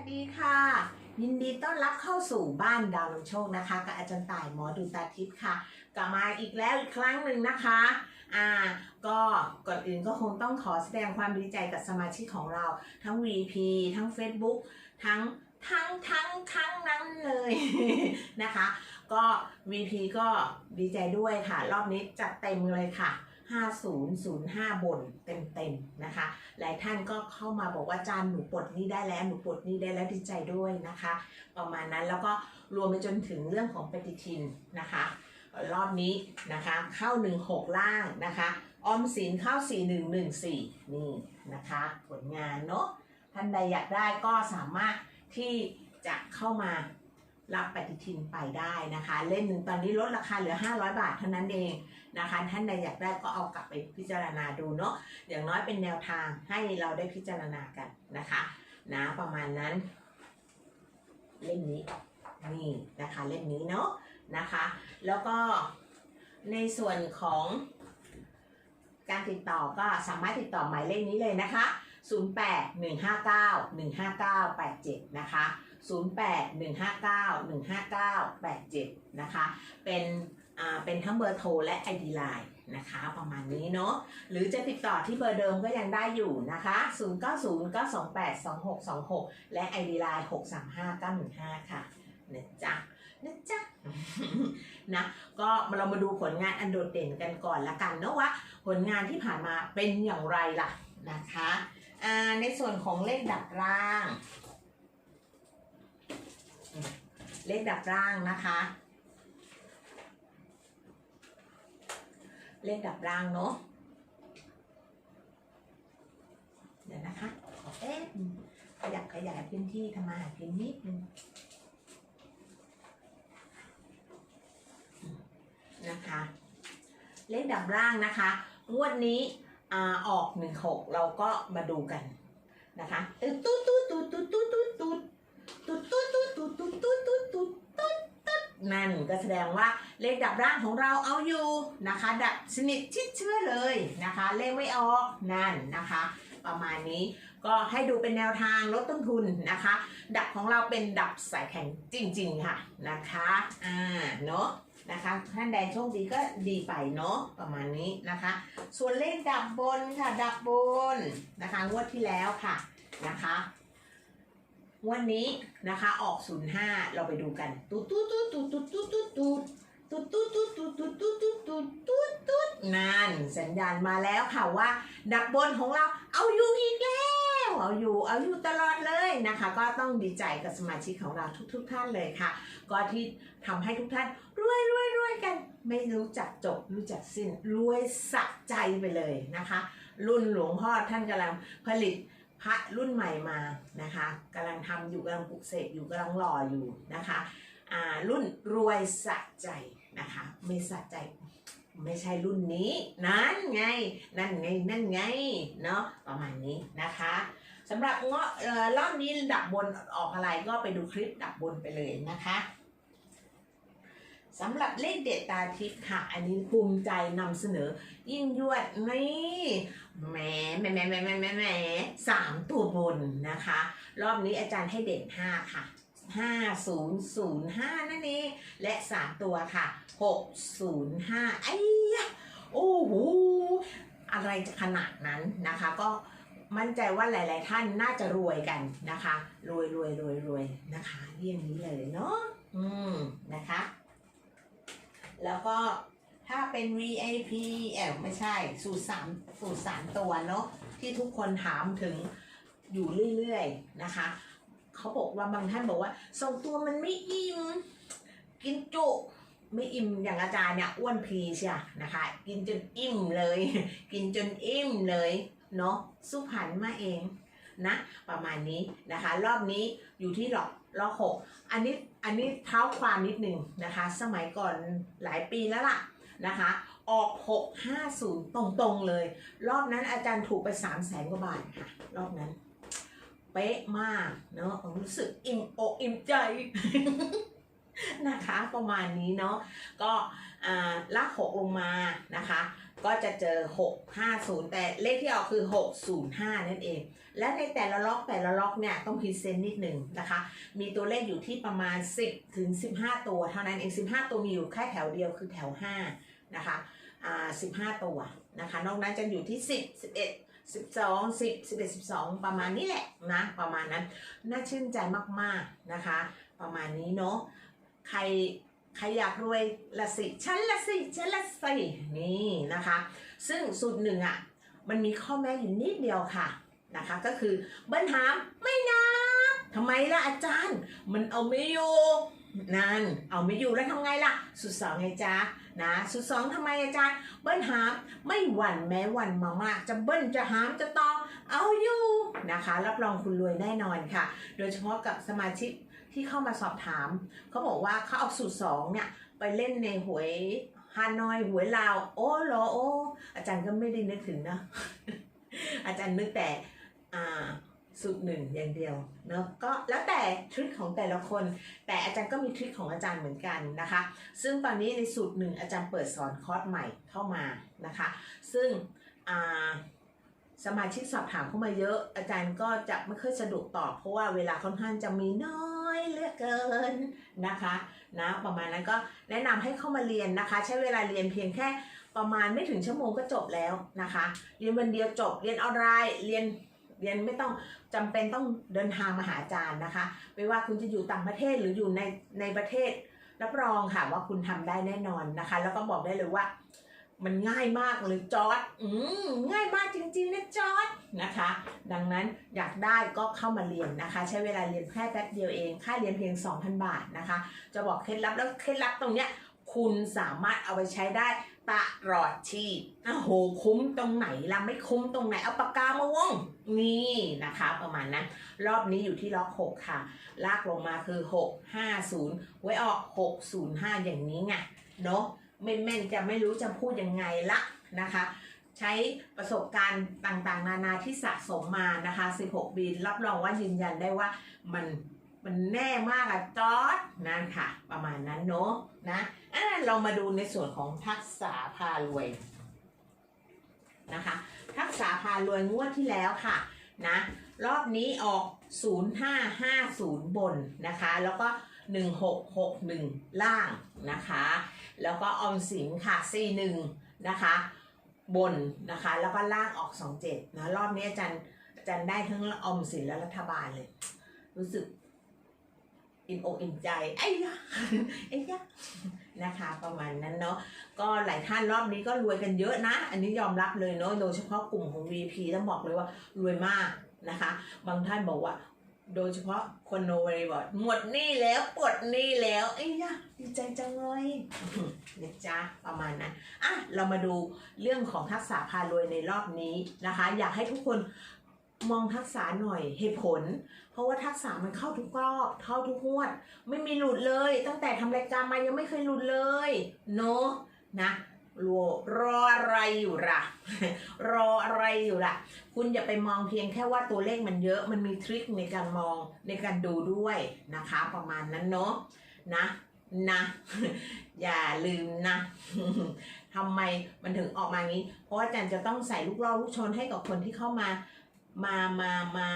สดีค่ะ ยินดีต้อนรับเข้าสู่บ้านดาวนำโชคนะคะ กับอาจารย์ต่ายหมอดูตาทิพย์ค่ะ กลับมาอีกแล้วอีกครั้งหนึ่งนะคะ อ่า ก็ก่อนอื่นก็คงต้องขอแสดงความดีใจกับสมาชิกของเรา ทั้ง VP ทั้ง Facebook ทั้งทั้งทั้งทั้งนั้นเลยนะคะ ก็ VP ก็ดีใจด้วยค่ะ รอบนี้จัดเต็มเลยค่ะ 5005 บนเต็มๆนะคะ หลายท่านก็เข้ามาบอกว่าจานหนูปลดนี้ได้แล้วหนูปลดนี้ได้แล้วดีใจด้วยนะคะ ประมาณนั้นแล้วก็รวมไปจนถึงเรื่องของปฏิทินนะคะ รอบนี้นะคะเข้า 16 ล่างนะคะ ออมสินเข้า 4114 นี่นะคะ ผลงานเนาะท่านใดอยากได้ก็สามารถที่จะเข้ามา รับปฏิทินไปได้นะคะ เล่มหนึ่งตอนนี้ลดราคาเหลือ 500 บาทเท่านั้นเองนะคะ ท่านใดอยากได้ก็เอากลับไปพิจารณาดูเนาะอย่างน้อยเป็นแนวทางให้เราได้พิจารณากันนะคะนะประมาณนั้น เล่มนี้นี่นะคะเล่มนี้เนาะนะคะ แล้วก็ในส่วนของการติดต่อก็สามารถติดต่อหมายเลขนี้เลยนะคะ 08 159 15987 นะคะ 08 159 15987 นะคะ เป็นเป็นทั้งเบอร์โทรและ ID Line นะคะประมาณนี้เนาะหรือจะติดต่อที่เบอร์เดิมก็ยังได้อยู่นะคะ 0909282626 และ ID Line 635915 ค่ะนะจ๊ะนะจ๊ะนะก็เรามาดูผลงานอันโดดเด่นกันก่อนละกันเนาะว่าผลงานที่ผ่านมาเป็นอย่างไรล่ะนะคะในส่วนของเลขดับร่าง เลขดับร่างนะคะ เลขดับร่างเนาะเดี๋ยวนะคะขอเอ๊ะขยับขยายพื้นที่ทำมาหากินนิดนึงนะคะ เลขดับร่างนะคะงวดนี้อออกหนึ่งหกเราก็มาดูกันนะคะ ตุ๊ดตุ๊ดตุ๊ดตุ๊ดตุ๊ดตุ๊ดตุ๊ด ตุ๊ดตุ๊ดตุ๊ดตุ๊ดตุ๊ดตุ๊ดตุ๊ดตุ๊ดตุ๊ดตุ๊ดนั่นก็แสดงว่าเลขดับร่างของเราเอาอยู่นะคะ ดับสนิทชิดเชื่อเลยนะคะ เลขไม่ออกนั่นนะคะ ประมาณนี้ก็ให้ดูเป็นแนวทางลดต้นทุนนะคะ ดับของเราเป็นดับสายแข็งจริง ๆ ค่ะนะคะอ่าเนาะนะคะท่านใดโชคดีก็ดีไปเนาะประมาณนี้นะคะ ส่วนเลขดับบนค่ะดับบนนะคะงวดที่แล้วค่ะนะคะ วดนี้นะคะออก 05 เราไปดูกันตุ๊ดตุ๊ดตุ๊ดตุ๊ดตุ๊ดตุ๊ดตุ๊ดตุ๊ดตุ๊ดตุ๊ดตุ๊ดตุ๊ดตุ๊ดตุ๊ดตุ๊ดตุ๊ดตุ๊ดนั่นสัญญาณมาแล้วค่ะว่า ดับบนของเราเอาอยู่อีกแล้วเอาอยู่เอาอยู่ตลอดเลยนะคะ ก็ต้องดีใจกับสมาชิกของเราทุก ๆทท่านเลยค่ะ ก็ที่ทำให้ทุกท่านรวยรวยรวยกัน ไม่รู้จักจบรู้จักสิ้นรวยสะใจไปเลยนะคะ รุ่นหลวงพ่อท่านกำลังผลิต พระรุ่นใหม่มานะคะกำลังทำอยู่กำลังปลุกเสกอยู่กำลังหล่ออยู่นะคะอ่ารุ่นรวยสะใจนะคะไม่สะใจไม่ใช่รุ่นนี้นั่นไงนั่นไงนั่นไงเนาะประมาณนี้นะคะสำหรับเงาะเออรอบนี้ดับบนออกอะไรก็ไปดูคลิปดับบนไปเลยนะคะ สำหรับเลขเด็ดตาทิพย์ค่ะ อันนี้ภูมิใจนำเสนอ ยิ่งยวดนี่แหมแหมแหมแหมแหมแหมแหมสามตัวบนนะคะ รอบนี้อาจารย์ให้เด่นห้าค่ะห้าศูนย์ศูนย์ห้านั่นเองและสามตัวค่ะหกศูนย์ห้าไอ้ยะโอ้โหอะไรจะขนาดนั้นนะคะ ก็มั่นใจว่าหลาย ๆ ท่านน่าจะรวยกันนะคะ รวยรวยรวยรวยนะคะเยี่ยงนี้เลยเนาะอืมนะคะ แล้วก็ถ้าเป็น VIP แอบไม่ใช่ สูตรสามสูตรสามตัวเนาะที่ทุกคนถามถึงอยู่เรื่อยๆนะคะ เขาบอกว่าบางท่านบอกว่าสองตัวมันไม่อิ่ม กินจุไม่อิ่มอย่างอาจารย์เนี่ยอ้วนพลีใช่นะคะ กินจนอิ่มเลย กินจนอิ่มเลยเนาะสุพรรณมาเองนะ ประมาณนี้นะคะ รอบนี้อยู่ที่หลอกลอกหกอันนี้ อันนี้เท้าความนิดหนึ่งนะคะ สมัยก่อนหลายปีแล้วล่ะนะคะ ออก 650 ตรงๆเลย รอบนั้นอาจารย์ถูกไป 3 0 0แสนกว่าบาทค่ะ รอบนั้น เป๊ะมากเนาะรู้สึกอิ่มอกอิ่มใจนะคะ ประมาณนี้เนาะก็อ่าลากหกลงมานะคะ ก็จะเจอ 650 แต่เลขที่ออกคือ 605 นั่นเอง และในแต่ละล็อกแต่ละล็อกเนี่ยต้องพรีเซนต์นิดหนึ่งนะคะ มีตัวเลขอยู่ที่ประมาณ 10 ถึง 15 ตัว เท่านั้นเอง15 ตัวมีอยู่แค่แถวเดียวคือแถว 5 นะคะอ่า15ตัวนะคะ นอกนั้นจะอยู่ที่ 10 11 12 10 11 12 ประมาณนี้แหละนะประมาณนั้น น่าชื่นใจมากๆนะคะ ประมาณนี้เนาะใครใครอยากรวยละสิฉันละสิฉันละสินี่นะคะ ซึ่งสูตรหนึ่งอะมันมีข้อแม้อยู่นิดเดียวค่ะ นะคะ ก็คือเบิ้ลหามไม่นับทำไมล่ะอาจารย์ มันเอาไม่อยู่นั่นเอาไม่อยู่แล้วทำไงล่ะสูตรสองไงจ๊ะนะสูตรสองทำไมอาจารย์ เบิ้ลหามไม่หวั่นแม้หวั่นมามาก จะเบิ้ลจะหามจะตองเอาอยู่นะคะ รับรองคุณรวยแน่นอนค่ะ โดยเฉพาะกับสมาชิกที่เข้ามาสอบถาม เขาบอกว่าเขาเอาสูตรสองเนี่ยไปเล่นในหวยฮานอยหวยลาว โอ้เหรอโออาจารย์ก็ไม่ได้นึกถึงนะอาจารย์นึกแต่ สูตรหนึ่งอย่างเดียวเนอะก็แล้วแต่ทริคของแต่ละคน แต่อาจารย์ก็มีทริคของอาจารย์เหมือนกันนะคะ ซึ่งตอนนี้ในสูตรหนึ่งอาจารย์เปิดสอนคอร์สใหม่เข้ามานะคะ ซึ่งอ่าสมาชิกสอบถามเข้ามาเยอะ อาจารย์ก็จะไม่ค่อยสะดวกตอบเพราะว่าเวลาค่อนข้างจะมีน้อยเหลือเกินนะคะนะประมาณนั้นก็แนะนำให้เข้ามาเรียนนะคะ ใช้เวลาเรียนเพียงแค่ประมาณไม่ถึงชั่วโมงก็จบแล้วนะคะ เรียนวันเดียวจบเรียนออนไลน์เรียน เรียนไม่ต้องจำเป็นต้องเดินทางมาหาอาจารย์นะคะ ไม่ว่าคุณจะอยู่ต่างประเทศหรืออยู่ในในประเทศ รับรองค่ะว่าคุณทำได้แน่นอนนะคะ แล้วก็บอกได้เลยว่า มันง่ายมากเลยจอร์ดอืมง่ายมากจริงๆนะจอร์ดนะคะ ดังนั้นอยากได้ก็เข้ามาเรียนนะคะ ใช้เวลาเรียนแค่แป๊บเดียวเอง ค่าเรียนเพียง 2,000 บาทนะคะ จะบอกเคล็ดลับแล้วเคล็ดลับตรงเนี้ยคุณสามารถเอาไปใช้ได้ตลอดชีพโอ้โห คุ้มตรงไหนล่ะ ไม่คุ้มตรงไหน เอาปากกามาวง นี่นะคะประมาณนั้น รอบนี้อยู่ที่ล็อก6ค่ะ ลากลงมาคือ 6 5 0 ไว้ออก 605 อย่างนี้ไงเนาะไม่แม่นจะไม่รู้จะพูดยังไงละนะคะ ใช้ประสบการณ์ต่างๆ นานาที่สะสมมานะคะ 16ปีรับรองว่ายืนยันได้ว่ามันมันแน่มากอะจอดนั่นค่ะ ประมาณนั้นเนาะนะอะเรามาดูในส่วนของทักษะพารวย นะคะ ทักษะพารวยงวดที่แล้วค่ะนะรอบนี้ออก 0550 บนนะคะ แล้วก็ 1661 ล่างนะคะ แล้วก็ออมสินค่ะ 41 นะคะ บนนะคะ แล้วก็ล่างออก 27นะรอบนี้อาจารย์อาจารย์ได้ทั้งออมสินและรัฐบาลเลย รู้สึก อินอกอินใจไอ้ยะไอ้ยะนะคะ ประมาณนั้นเนาะก็หลายท่านรอบนี้ก็รวยกันเยอะนะ อันนี้ยอมรับเลยเนาะโดยเฉพาะกลุ่มของ VP ต้องบอกเลยว่ารวยมากนะคะ บางท่านบอกว่า โดยเฉพาะคนโนเวรีบอกหมดหนี้แล้วปลดหนี้แล้วไอ้ยะดีใจจังเลยนะจ๊ะประมาณนั้นอะเรามาดูเรื่องของทักษะพารวยในรอบนี้นะคะ อยากให้ทุกคน มองทักษะหน่อยเหตุผล เพราะว่าทักษะมันเข้าทุกรอบเข้าทุกงวด ไม่มีหลุดเลย ตั้งแต่ทำรายการมายังไม่เคยหลุดเลยเนาะนะรอรออะไรอยู่ล่ะ รออะไรอยู่ล่ะ คุณอย่าไปมองเพียงแค่ว่าตัวเลขมันเยอะมันมีทริคในการมองในการดูด้วยนะคะ ประมาณนั้นเนาะนะนะ อย่าลืมนะทำไมมันถึงออกมางี้ เพราะว่าอาจารย์จะต้องใส่ลูกล่อลูกชนให้กับคนที่เข้ามา มามามา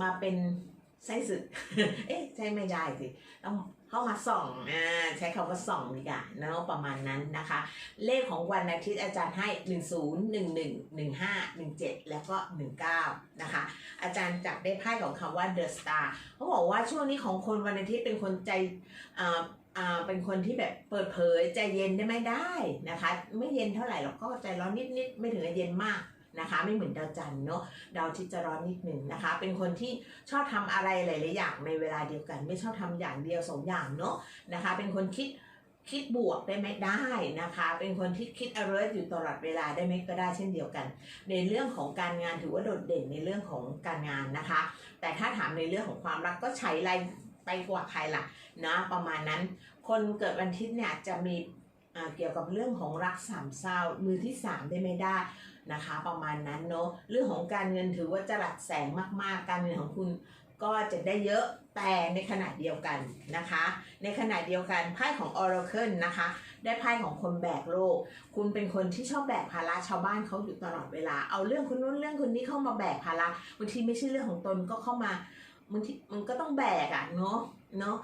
มาเป็นไส้ศึก เอ๊ะใช่ไม่ได้สิต้องเข้ามาส่องอ่าใช้คำว่าส่องดีกว่าเนอะประมาณนั้นนะคะ เลขของวันอาทิตย์อาจารย์ให้ 1 0 1 1 1 5 1 7 แล้วก็ 19 นะคะ อาจารย์จับได้ไพ่ของคำว่า The Star เขาบอกว่าช่วงนี้ของคนวันอาทิตย์เป็นคนใจอ่าอ่าเป็นคนที่แบบเปิดเผยใจเย็นได้ไหมได้นะคะ ไม่เย็นเท่าไหร่หรอกก็ใจร้อนนิดๆไม่ถึงกับเย็นมาก นะคะไม่เหมือนดาวจันทร์เนาะดาวทิตจะร้อนนิดหนึ่งนะคะ เป็นคนที่ชอบทำอะไรหลายๆอย่างในเวลาเดียวกัน ไม่ชอบทำอย่างเดียวสองอย่างเนาะนะคะ เป็นคนคิดคิดบวกได้ไหมได้นะคะ เป็นคนที่คิด alert อยู่ตลอดเวลาได้ไหมก็ได้เช่นเดียวกัน ในเรื่องของการงานถือว่าโดดเด่นในเรื่องของการงานนะคะ แต่ถ้าถามในเรื่องของความรักก็ใช้ไรไปกว่าใครล่ะนะประมาณนั้น คนเกิดวันอาทิตย์เนี่ยจะมีอ่าเกี่ยวกับเรื่องของรักสามเศร้ามือที่สามได้ไม่ได้ นะคะประมาณนั้นเนาะเรื่องของการเงินถือว่าจะหลักแสงมากๆ การเงินของคุณก็จะได้เยอะแต่ในขณะเดียวกันนะคะ ในขณะเดียวกันไพ่ของ Oracle นะคะ ได้ไพ่ของคนแบกโลก คุณเป็นคนที่ชอบแบกภาระชาวบ้านเขาอยู่ตลอดเวลาเอาเรื่องคนนู้นเรื่องคนนี้เข้ามาแบกภาระบางทีไม่ใช่เรื่องของตนก็เข้ามาบางทีมันก็ต้องแบกอะเนาะเนาะ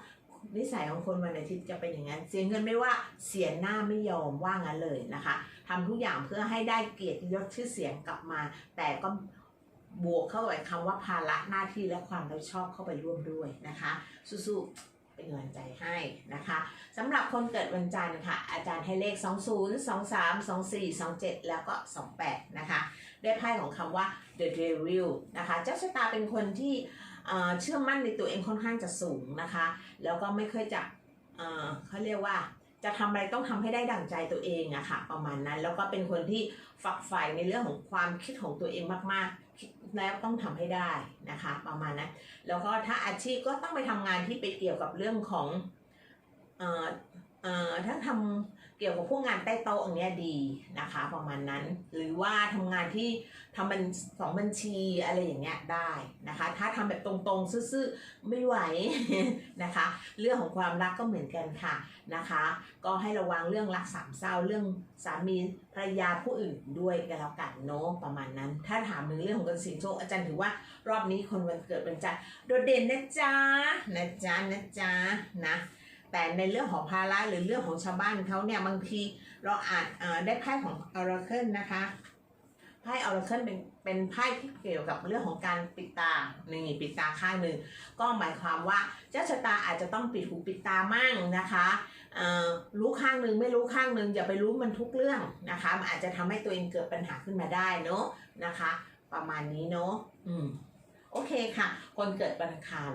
นิสัยของคนวันอาทิตย์จะเป็นอย่างนั้น เสียเงินไม่ว่าเสียหน้าไม่ยอมว่างั้นเลยนะคะทำทุกอย่างเพื่อให้ได้เกียรติยศชื่อเสียงกลับมา แต่ก็บวกเข้าไปคำว่าภาระหน้าที่และความรับผิดชอบเข้าไปร่วมด้วยนะคะสู้ๆเป็นกำลังใจให้นะคะสำหรับคนเกิดวันจันทร์ค่ะ อาจารย์ให้เลข 20 23 24 27 แล้วก็ 28 นะคะ ได้ไพ่ของคำว่า the devil นะคะ เจ้าชะตาเป็นคนที่ เชื่อมั่นในตัวเองค่อนข้างจะสูงนะคะ แล้วก็ไม่เคยจะเขาเรียกว่าจะทำอะไรต้องทำให้ได้ดั่งใจตัวเองอะค่ะ ประมาณนั้น แล้วก็เป็นคนที่ฝักใฝ่ในเรื่องของความคิดของตัวเองมากๆคิดแล้วต้องทำให้ได้นะคะ ประมาณนั้น แล้วก็ถ้าอาชีพก็ต้องไปทำงานที่ไปเกี่ยวกับเรื่องของเอ่อเอ่อถ้าทำเกี่ยวกับพวกงานใต้โต๊ะอย่างเงี้ยดีนะคะ ประมาณนั้นหรือว่าทำงานที่ทำบัญสองบัญชีอะไรอย่างเงี้ยได้นะคะ ถ้าทำแบบตรงๆซื่อๆไม่ไหวนะคะ เรื่องของความรักก็เหมือนกันค่ะนะคะ ก็ให้ระวังเรื่องรักสามเศร้าเรื่องสามีภรรยาผู้อื่นด้วยกันแล้วกันเนาะประมาณนั้น ถ้าถามถึงเรื่องของการสี่ยงโชคอาจารย์ถือว่ารอบนี้คนวันเกิดวันจันโดดเด่นนะจ๊ะนะจ๊ะนะจ๊ะนะ แต่ในเรื่องของภาระหรือเรื่องของชาวบ้านเขาเนี่ยบางทีเราอาจได้ไพ่ของ Oracle นะคะไพ่ Oracle เป็นเป็นไพ่ที่เกี่ยวกับเรื่องของการปิดตาหนี่งปิดตาข้างหนึ่งก็หมายความว่าเจ้าชะตาอาจจะต้องปิดหูปิดตามั่งนะคะเอ่อรู้ข้างหนึ่งไม่รู้ข้างหนึ่งอย่าไปรู้มันทุกเรื่องนะคะมันอาจจะทำให้ตัวเองเกิดปัญหาขึ้นมาได้เนาะนะคะ ประมาณนี้เนาะอืมโอเคค่ะ คนเกิดวันอังคาร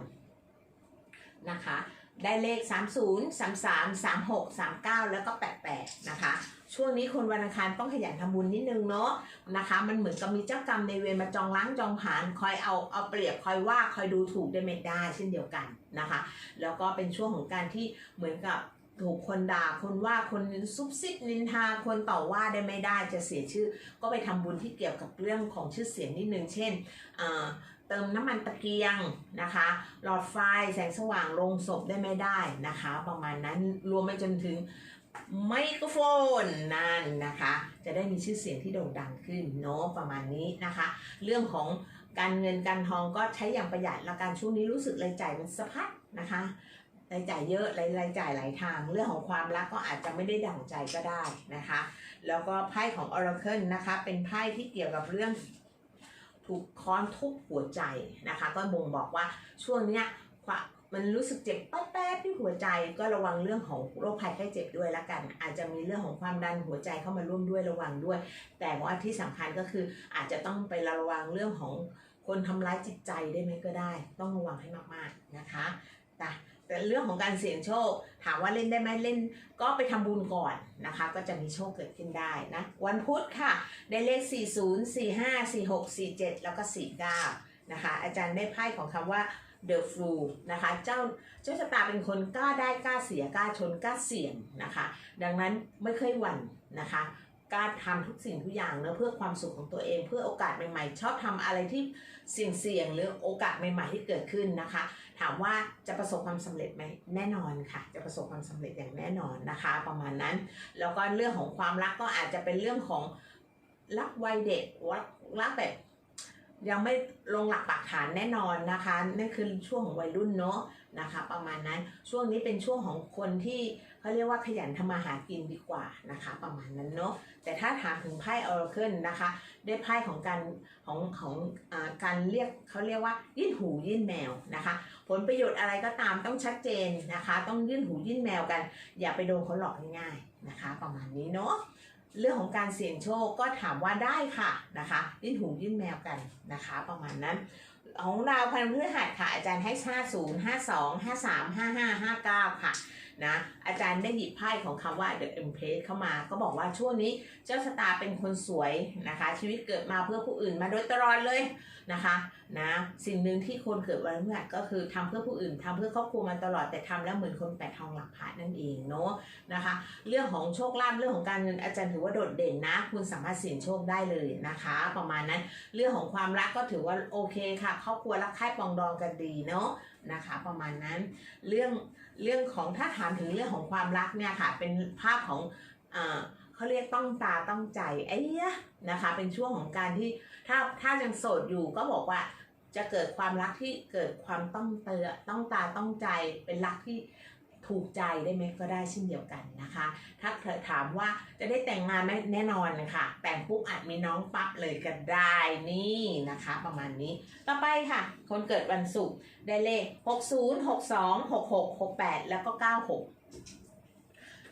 นะคะ ได้เลข 30 33 36 39 แล้วก็ 88 นะคะ ช่วงนี้คนวันอังคารต้องขยันทำบุญนิดนึงเนาะนะคะ มันเหมือนกับมีเจ้ากรรมในเวรมาจองล้างจองผานคอยเอาเอาเปรียบคอยว่าคอยดูถูกได้ไม่ได้เช่นเดียวกันนะคะ แล้วก็เป็นช่วงของการที่เหมือนกับถูกคนด่าคนว่าคนซุบซิบนินทาคนต่อว่าได้ไม่ได้จะเสียชื่อ ก็ไปทำบุญที่เกี่ยวกับเรื่องของชื่อเสียงนิดนึงเช่นอ่า เติมน้ำมันตะเกียงนะคะ หลอดไฟแสงสว่างลงศพได้ไม่ได้นะคะ ประมาณนั้นรวมไปจนถึงไมโครโฟนนั่นนะคะ จะได้มีชื่อเสียงที่โด่งดังขึ้นเนาะประมาณนี้นะคะ เรื่องของการเงินการทองก็ใช้อย่างประหยัดและการช่วงนี้รู้สึกรายจ่ายมันสะพัดนะคะรายจ่ายเยอะรายรายจ่ายหลายทาง เรื่องของความรักก็อาจจะไม่ได้ดั่งใจก็ได้นะคะ แล้วก็ไพ่ของ Oracle นะคะ เป็นไพ่ที่เกี่ยวกับเรื่อง ถูกค้อนทุบหัวใจนะคะ ก็บ่งบอกว่าช่วงเนี้ยมันรู้สึกเจ็บแป๊บๆที่หัวใจก็ระวังเรื่องของโรคภัยไข้เจ็บด้วยละกัน อาจจะมีเรื่องของความดันหัวใจเข้ามาร่วมด้วยระวังด้วย แต่ว่าที่สำคัญก็คืออาจจะต้องไประวังเรื่องของคนทำร้ายจิตใจได้ไหมก็ได้ ต้องระวังให้มากๆนะคะแต่ แต่เรื่องของการเสี่ยงโชค ถามว่าเล่นได้ไหมเล่นก็ไปทำบุญก่อนนะคะ ก็จะมีโชคเกิดขึ้นได้นะ วันพุธค่ะ ได้เลข 40 45 46 47 แล้วก็ 49 นะคะ อาจารย์ได้ไพ่ของคำว่า The Flu นะคะ เจ้าเจ้าชะตาเป็นคนกล้าได้กล้าเสียกล้าชนกล้าเสี่ยงนะคะ ดังนั้นไม่เคยหวั่นนะคะกล้าทำทุกสิ่งทุกอย่างเนะเพื่อความสุขของตัวเองเพื่อโอกาสใหม่ๆ ชอบทำอะไรที่ สิ่งเสี่ยงหรือโอกาสใหม่ ๆ ที่เกิดขึ้นนะคะ ถามว่าจะประสบความสำเร็จไหมแน่นอนค่ะ จะประสบความสำเร็จอย่างแน่นอนนะคะ ประมาณนั้น แล้วก็เรื่องของความรักก็อาจจะเป็นเรื่องของรักวัยเด็กรักรักแบบยังไม่ลงหลักปักฐานแน่นอนนะคะนั่นคือช่วงของวัยรุ่นเนาะนะคะ ประมาณนั้นช่วงนี้เป็นช่วงของคนที่ เขาเรียกว่าขยันทำมาหากินดีกว่านะคะ ประมาณนั้นเนาะแต่ถ้าถามถึงไพ่ Oracle นะคะได้ไพ่ของการของของอการเรียกเขาเรียกว่ายื่นหูยื่นแมวนะคะ ผลประโยชน์อะไรก็ตามต้องชัดเจนนะคะ ต้องยื่นหูยื่นแมวกัน อย่าไปโดนเขาหลอกง่ายๆนะคะ ประมาณนี้เนาะเรื่องของการเสี่ยงโชคก็ถามว่าได้ค่ะนะคะยื่นหูยื่นแมวกันนะคะ ประมาณนั้นของเราพันธุ์พฤหัสค่ะอาจารย์ให้ 50 52 53 55 59 ค่ะนะ อาจารย์ได้หยิบไพ่ของคำว่า The Empress เข้ามา ก็บอกว่าช่วงนี้เจ้าชะตาเป็นคนสวยนะคะ ชีวิตเกิดมาเพื่อผู้อื่นมาโดยตลอดเลยนะคะนะสิ่งหนึ่งที่คนเกิดวันพฤหัสก็คือทำเพื่อผู้อื่นทำเพื่อครอบครัวมาตลอดแต่ทำแล้วเหมือนคนแปดทองหลักพระนั่นเองเนาะนะคะ เรื่องของโชคลาภเรื่องของการเงินอาจารย์ถือว่าโดดเด่นนะ คุณสามารถเสี่ยงโชคได้เลยนะคะ ประมาณนั้นเรื่องของความรักก็ถือว่าโอเคค่ะครอบครัวรักใคร่ปองดองกันดีเนาะนะคะ ประมาณนั้นเรื่องเรื่องของถ้าถามถึงเรื่องของความรักเนี่ยค่ะ เป็นภาพของเขาเรียกต้องตาต้องใจไอ้ยะนะคะ เป็นช่วงของการที่ถ้าถ้ายังโสดอยู่ก็บอกว่าจะเกิดความรักที่เกิดความต้องเตอต้องตาต้องใจเป็นรักที่ถูกใจได้ไหมก็ได้เช่นเดียวกันนะคะ ถ้าเธอถามว่าจะได้แต่งงานไหมแน่นอนนะคะแต่งปุ๊บอาจมีน้องปั๊บเลยก็ได้นี่นะคะ ประมาณนี้ ต่อไปค่ะ คนเกิดวันศุกร์ได้เลข 60 62 66 68 แล้วก็ 96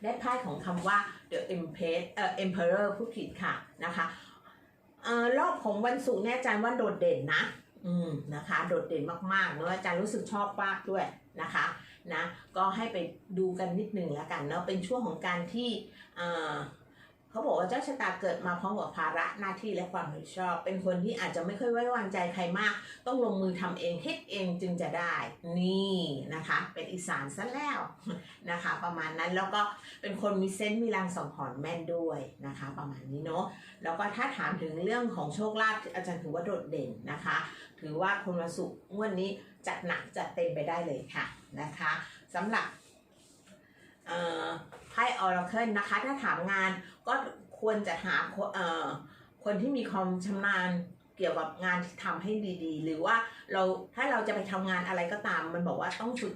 ได้ไพ่ของคำว่า the empress เอ่อ emperor ผู้ผิดค่ะนะคะเอ่อรอบของวันศุกร์เนี่ยอาจารย์ว่าโดดเด่นนะอืมนะคะโดดเด่นมากๆเนอะอาจารย์รู้สึกชอบมากด้วยนะคะนะก็ให้ไปดูกันนิดหนึ่งแล้วกันเนาะเป็นช่วงของการที่เอ่อ เขาบอกว่าเจ้าชะตาเกิดมาพร้อมกับภาระหน้าที่และความรับผิดชอบ เป็นคนที่อาจจะไม่ค่อยไว้วางใจใครมาก ต้องลงมือทำเองเฮ็ดเองจึงจะได้ นี่นะคะ เป็นอีสานซะแล้วนะคะ ประมาณนั้นแล้วก็เป็นคนมีเซนต์มีรางสังหรณ์แม่นด้วยนะคะ ประมาณนี้เนาะแล้วก็ถ้าถามถึงเรื่องของโชคลาภอาจารย์ถือว่าโดดเด่นนะคะ ถือว่าคนวันศุกร์งวดนี้จัดหนักจัดเต็มไปได้เลยค่ะนะคะสำหรับเอ่อ พ่ออร์เคิลนะคะ ถ้าถามงานก็ควรจะหาคนเอ่อคนที่มีความชำนาญเกี่ยวกับงานที่ทำให้ดีๆ หรือว่าเราถ้าเราจะไปทำงานอะไรก็ตาม มันบอกว่าต้องฝึก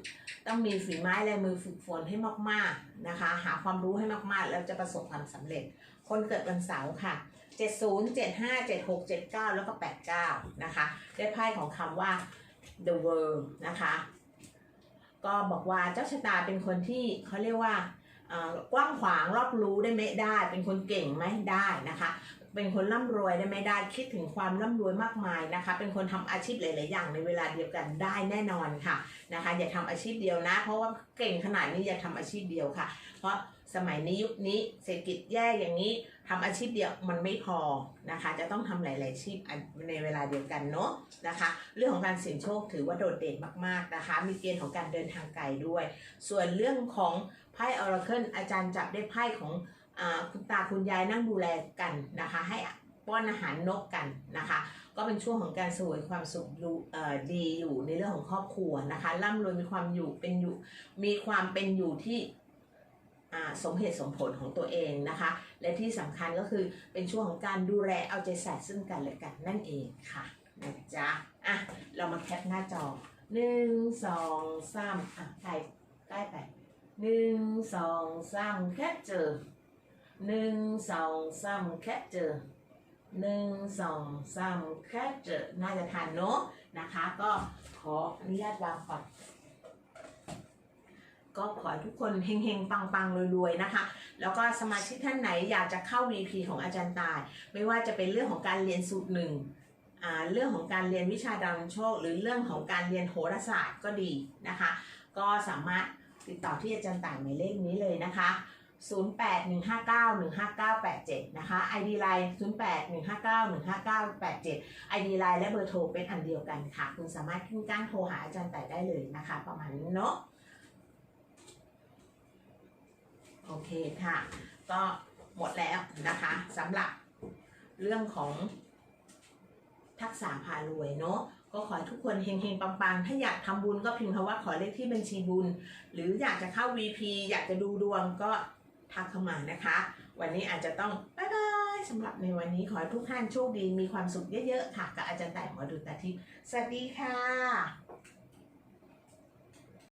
ต้องมีฝีไม้ลายมือฝึกฝนให้มากๆนะคะ หาความรู้ให้มากๆ แล้วจะประสบความสำเร็จ คนเกิดวันเสาร์ค่ะ 70 75 76 79 แล้วก็ 89 นะคะ ได้ไพ่ของคำว่า the world นะคะ ก็บอกว่าเจ้าชะตาเป็นคนที่เขาเรียกว่า กว้างขวางรอบรู้ได้ไหมได้ เป็นคนเก่งไหมได้นะคะ เป็นคนร่ำรวยได้ไหมได้คิดถึงความร่ำรวยมากมายนะคะ เป็นคนทำอาชีพหลาย ๆ อย่างในเวลาเดียวกันได้แน่นอนค่ะนะคะ อย่าทำอาชีพเดียวนะ เพราะว่าเก่งขนาดนี้อย่าทำอาชีพเดียวค่ะ เพราะ สมัยนี้ยุคนี้เศรษฐกิจแย่อย่างนี้ทำอาชีพเดียวมันไม่พอนะคะ จะต้องทำหลาย ๆ อาชีพในเวลาเดียวกันเนาะนะคะ เรื่องของการเสี่ยงโชคถือว่าโดดเด่นมาก ๆ นะคะ มีเกณฑ์ของการเดินทางไกลด้วย ส่วนเรื่องของไพ่ออร์เคิลอาจารย์จับได้ไพ่ของอคุณตาคุณยายนั่งดูแลกันนะคะ ให้ป้อนอาหารนกกันนะคะ ก็เป็นช่วงของการสวยความสุขดีอยู่ในเรื่องของครอบครัวนะคะร่ำรวยมีความอยู่เป็นอยู่ มีความเป็นอยู่ที่ สมเหตุสมผลของตัวเองนะคะ และที่สำคัญก็คือเป็นช่วงของการดูแลเอาใจใส่ซึ่งกันและกันนั่นเองค่ะนะจ๊ะอะเรามาแคปหน้าจอหนึ่งสองสามอะใกล้ใกล้ไปหนึ่งสองสามแคปเจอหนึ่งสองสามแคปเจอหนึ่งสองสามแคปเจอน่าจะทันเนาะนะคะ ก็ขออนุญาตวางก่อน ก็ขอให้ทุกคนเฮงๆ ปังๆรวยๆนะคะ แล้วก็สมาชิกท่านไหนอยากจะเข้า VP ของอาจารย์ตาย ไม่ว่าจะเป็นเรื่องของการเรียนสูตรหนึ่งเรื่องของการเรียนวิชาดาวโชค หรือเรื่องของการเรียนโหราศาสตร์ก็ดีนะคะ ก็สามารถติดต่อที่อาจารย์ต่ายหมายเลขนี้เลยนะคะ 0815915987 นะคะ ID Line 0815915987 ID Line และเบอร์โทรเป็นอันเดียวกันค่ะ คุณสามารถขึ้นก้านโทรหาอาจารย์ต่ายได้เลยนะคะ ประมาณนี้เนาะ โอเคค่ะ ก็หมดแล้วนะคะสำหรับเรื่องของทักษะพารวยเนาะก็ขอให้ทุกคนเฮงๆปังๆ ถ้าอยากทำบุญก็พิมพ์คำว่าขอเลขที่บัญชีบุญ หรืออยากจะเข้า VP อยากจะดูดวงก็ทักเข้ามานะคะ วันนี้อาจจะต้องบ๊ายบายสำหรับในวันนี้ขอให้ทุกท่านโชคดีมีความสุขเยอะๆค่ะกับอาจารย์แต่หมอดูตาทิพย์สวัสดีค่ะ